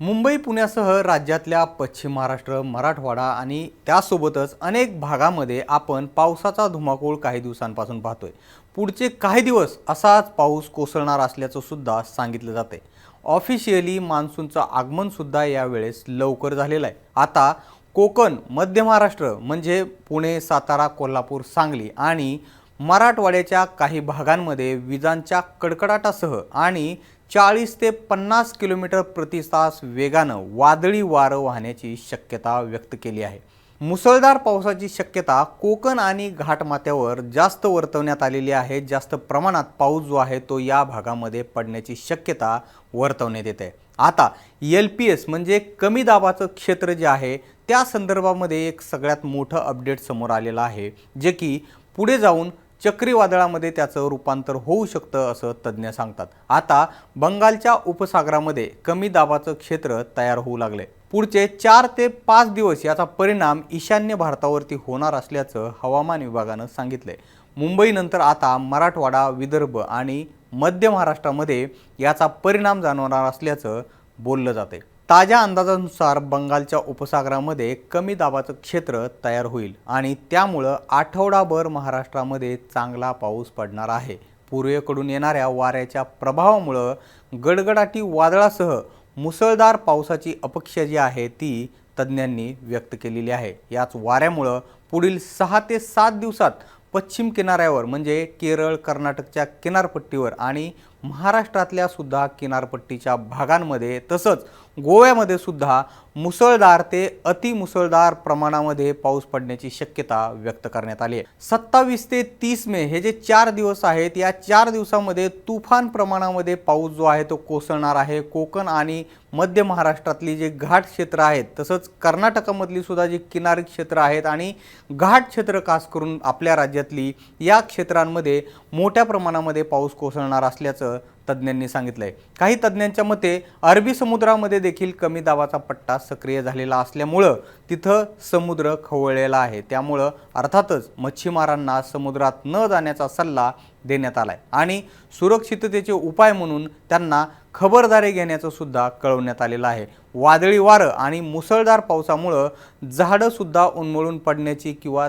मुंबई पुण्यासह राज्यातल्या पश्चिम महाराष्ट्र मराठवाडा आणि त्यासोबतच अनेक भागामध्ये आपण पावसाचा धुमाकूळ काही दिवसांपासून पाहतोय. पुढचे काही दिवस असाच पाऊस कोसळणार असल्याचं सुद्धा सांगितलं जाते ऑफिशियली मान्सूनचं आगमनसुद्धा यावेळेस लवकर झालेलं आहे. आता कोकण मध्य महाराष्ट्र म्हणजे पुणे सातारा कोल्हापूर सांगली आणि मराठवाड्याच्या काही भागांमध्ये विजांच्या कडकडाटासह आणि चाळीस ते पन्नास किलोमीटर प्रति तास वेगानं वादळी वारं वाहण्याची शक्यता व्यक्त केली आहे. मुसळधार पावसाची शक्यता कोकण आणि घाटमाथ्यावर जास्त वर्तवण्यात आलेली आहे. जास्त प्रमाणात पाऊस जो आहे तो या भागामध्ये पडण्याची शक्यता वर्तवण्यात येते. आता एल पी एस म्हणजे कमी दाबाचं क्षेत्र जे आहे त्या संदर्भामध्ये एक सगळ्यात मोठं अपडेट समोर आलेलं आहे जे की पुढे जाऊन चक्रीवादळामध्ये त्याचं रूपांतर होऊ शकतं असं तज्ज्ञ सांगतात. आता बंगालच्या उपसागरामध्ये कमी दाबाचं क्षेत्र तयार होऊ लागले. पुढचे चार ते पाच दिवस याचा परिणाम ईशान्य भारतावरती होणार असल्याचं हवामान विभागानं सांगितलंय मुंबईनंतर आता मराठवाडा विदर्भ आणि मध्य महाराष्ट्रामध्ये याचा परिणाम जाणवणार असल्याचं बोललं जाते. ताज्या अंदाजानुसार बंगालच्या उपसागरामध्ये कमी दाबाचं क्षेत्र तयार होईल आणि त्यामुळं आठवडाभर महाराष्ट्रामध्ये चांगला पाऊस पडणार आहे. पूर्वेकडून येणाऱ्या वाऱ्याच्या प्रभावामुळं गडगडाटी वादळासह मुसळधार पावसाची अपेक्षा जी आहे ती तज्ज्ञांनी व्यक्त केलेली आहे. याच वाऱ्यामुळं पुढील सहा ते सात दिवसात पश्चिम किनाऱ्यावर म्हणजे केरळ कर्नाटकच्या किनारपट्टीवर आणि महाराष्ट्रातल्या सुद्धा किनारपट्टीच्या भागांमध्ये तसंच गोव्यामध्ये सुद्धा मुसळधार ते अतिमुसळधार प्रमाणामध्ये पाऊस पडण्याची शक्यता व्यक्त करण्यात आली आहे. सत्तावीस ते तीस मे हे जे चार दिवस आहेत या चार दिवसामध्ये तुफान प्रमाणामध्ये पाऊस जो आहे तो कोसळणार आहे. कोकण आणि मध्य महाराष्ट्रातली जे घाट क्षेत्र आहेत तसंच कर्नाटकामधली सुद्धा जी किनारी क्षेत्र आहेत आणि घाट क्षेत्र खास करून आपल्या राज्यातली या क्षेत्रांमध्ये मोठ्या प्रमाणामध्ये पाऊस कोसळणार असल्याचं तज्ज्ञांनी सांगितलं आहे काही तज्ज्ञांच्या मते अरबी समुद्रामध्ये देखील कमी दाबाचा पट्टा सक्रिय झालेला असल्यामुळं तिथं समुद्र खवळलेला आहे. त्यामुळं अर्थातच मच्छीमारांना समुद्रात न जाण्याचा सल्ला देण्यात आला आहे आणि सुरक्षिततेचे उपाय म्हणून त्यांना खबरदारी घेण्याचं सुद्धा कळवण्यात आलेलं आहे. वादळी वारं आणि मुसळधार पावसामुळं झाडंसुद्धा उन्मळून पडण्याची किंवा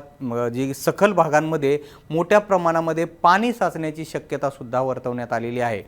जी सखल भागांमध्ये मोठ्या प्रमाणामध्ये पाणी साचण्याची शक्यतासुद्धा वर्तवण्यात आलेली आहे.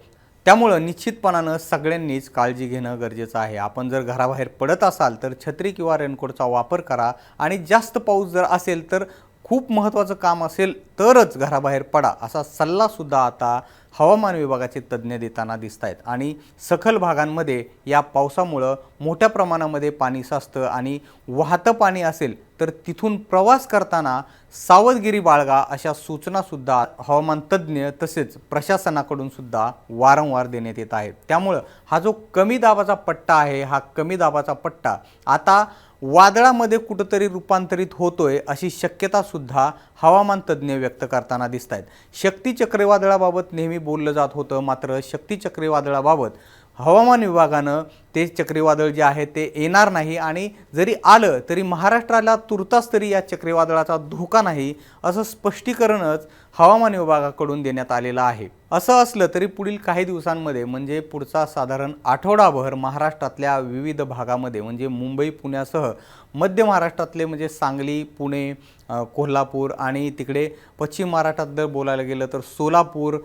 त्यामुळं निश्चितपणानं सगळ्यांनीच काळजी घेणं गरजेचं आहे. आपण जर घराबाहेर पडत असाल तर छत्री किंवा रेनकोटचा वापर करा आणि जास्त पाऊस जर असेल तर खूप महत्त्वाचं काम असेल तरच घराबाहेर पडा असा सल्लासुद्धा आता हवामान विभागाचे तज्ज्ञ देताना दिसत आहेत आणि सखल भागांमध्ये या पावसामुळं मोठ्या प्रमाणामध्ये पाणी साचतं आणि वाहतं पाणी असेल तर तिथून प्रवास करताना सावधगिरी बाळगा अशा सूचनासुद्धा हवामान तज्ज्ञ तसेच प्रशासनाकडून सुद्धा वारंवार देण्यात येत आहेत. त्यामुळं हा जो कमी दाबाचा पट्टा आहे हा कमी दाबाचा पट्टा आता वादळामध्ये कुठंतरी रूपांतरित होतोय अशी शक्यतासुद्धा हवामान तज्ज्ञ व्यक्त करताना दिसत आहेत शक्ती चक्रीवादळाबाबत नेहमी बोललं जात होतं मात्र शक्ती चक्रीवादळाबाबत हवामान विभागानं ते चक्रीवादळ जे आहे ते येणार नाही आणि जरी आलं तरी महाराष्ट्राला तुर्तास तरी या चक्रीवादळाचा धोका नाही असं स्पष्टीकरणच हवामान विभागाकडून देण्यात आलेलं आहे. असं असलं तरी पुढील काही दिवसांमध्ये म्हणजे पुढचा साधारण आठवडाभर महाराष्ट्रातल्या विविध भागामध्ये म्हणजे मुंबई पुण्यासह मध्य महाराष्ट्रातले म्हणजे सांगली पुणे कोल्हापूर आणि तिकडे पश्चिम महाराष्ट्रात जर बोलायला गेलं तर सोलापूर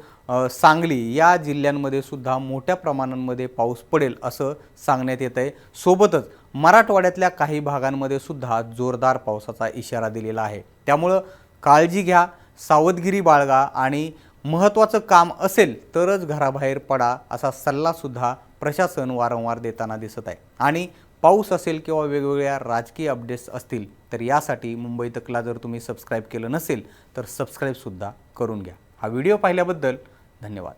सांगली या जिल्ह्यांमध्ये सुद्धा मोठ्या प्रमाणांमध्ये पाऊस पडेल असं सांगण्यात येत आहे. सोबतच मराठवाड्यातल्या काही भागांमध्ये सुद्धा जोरदार पावसाचा इशारा दिलेला आहे. त्यामुळं काळजी घ्या सावधगिरी बाळगा आणि महत्त्वाचं काम असेल तरच घराबाहेर पडा असा सल्लासुद्धा प्रशासन वारंवार देताना दिसत आहे. आणि पाऊस असेल किंवा वेगवेगळ्या राजकीय अपडेट्स असतील तर यासाठी मुंबई तकला जर तुम्ही सबस्क्राईब केलं नसेल तर सबस्क्राईबसुद्धा करून घ्या. हा व्हिडिओ पाहिल्याबद्दल धन्यवाद.